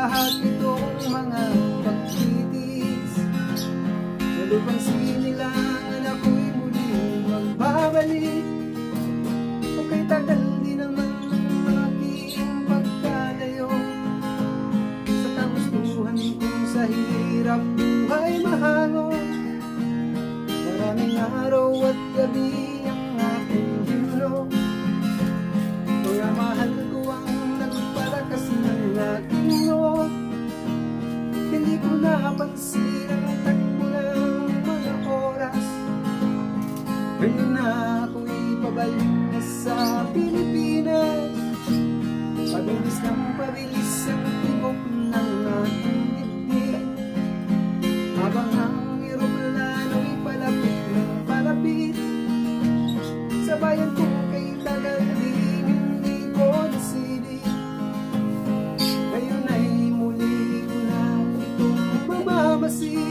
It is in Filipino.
lahat itong mga pagtitis. Sa lupang sinilangan ako'y muli magbabalik. Okay, tagal din naman ang aking pagkalayo. Sa kagustuhan kong sa hirap buhay mahango. Maraming araw at gabi napansin ang takbo ng mga oras. Pwede na akong ipabalik na sa Pilipinas. Pabilis ng pabilis ang tibok ng ating dibdib. Habang ang eroplano'y palapit ng palapit Sa bayan ko kay Tagalog see.